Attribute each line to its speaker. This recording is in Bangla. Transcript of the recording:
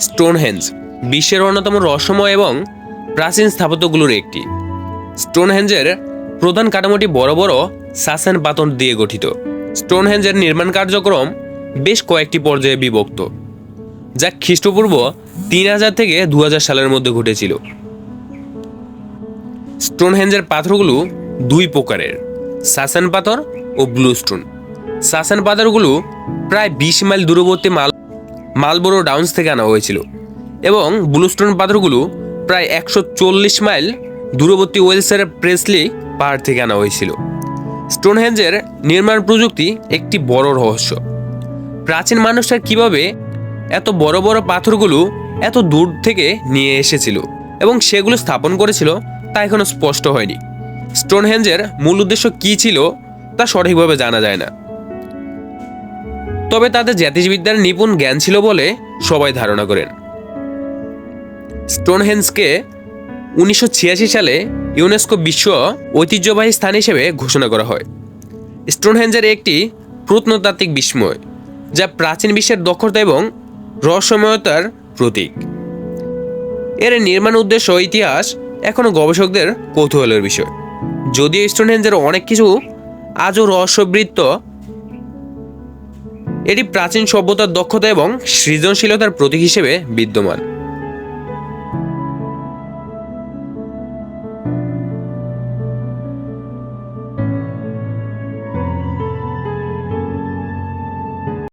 Speaker 1: স্টোনহেঞ্জ বিশ্বের অন্যতম রহস্যময় এবং প্রাচীন স্থাপত্যগুলোর একটি। স্টোনহেঞ্জের প্রধান কাঠামোটি বড় বড় সাসেন পাথর দিয়ে গঠিত। স্টোনহেঞ্জের নির্মাণ কার্যক্রম বেশ কয়েকটি পর্যায়ে বিভক্ত, যা খ্রিস্টপূর্ব তিন হাজার থেকে দু হাজার সালের মধ্যে ঘটেছিল। স্টোনহেঞ্জের পাথরগুলো দুই প্রকারের সাসেন পাথর ও ব্লু স্টোন সাসেন পাথরগুলো প্রায় বিশ মাইল দূরবর্তী মাল মালবোরো ডাউন্স থেকে আনা হয়েছিল এবং ব্লুস্টোন পাথরগুলো প্রায় একশো চল্লিশ মাইল দূরবর্তী ওয়েলসের প্রেসলি পাহাড় থেকে আনা হয়েছিল। স্টোনহেঞ্জের নির্মাণ প্রযুক্তি একটি বড় রহস্য। প্রাচীন মানুষরা কীভাবে এত বড় বড় পাথরগুলো এত দূর থেকে নিয়ে এসেছিল এবং সেগুলো স্থাপন করেছিল তা এখনও স্পষ্ট হয়নি। স্টোনহেঞ্জের মূল উদ্দেশ্য কী ছিল তা সঠিকভাবে জানা যায় না। তবে তাদের জ্যোতিষবিদ্যার নিপুণ জ্ঞান ছিল বলে সবাই ধারণা করেন। স্টোনহেঞ্জকে উনিশশো সালে ইউনেস্কো বিশ্ব ঐতিহ্যবাহী স্থান হিসেবে ঘোষণা করা হয়। স্টোনহেঞ্জের একটি প্রত্নতাত্ত্বিক বিস্ময়, যা প্রাচীন বিশ্বের দক্ষতা এবং রহস্যময়তার প্রতীক। এর নির্মাণ উদ্দেশ্য ইতিহাস এখনও গবেষকদের কৌতূহলের বিষয়। যদিও স্টোনহেঞ্জের অনেক কিছু আজও রহস্যবৃত্ত এটি প্রাচীন সভ্যতার দক্ষতা এবং সৃজনশীলতার প্রতীক হিসেবে বিদ্যমান।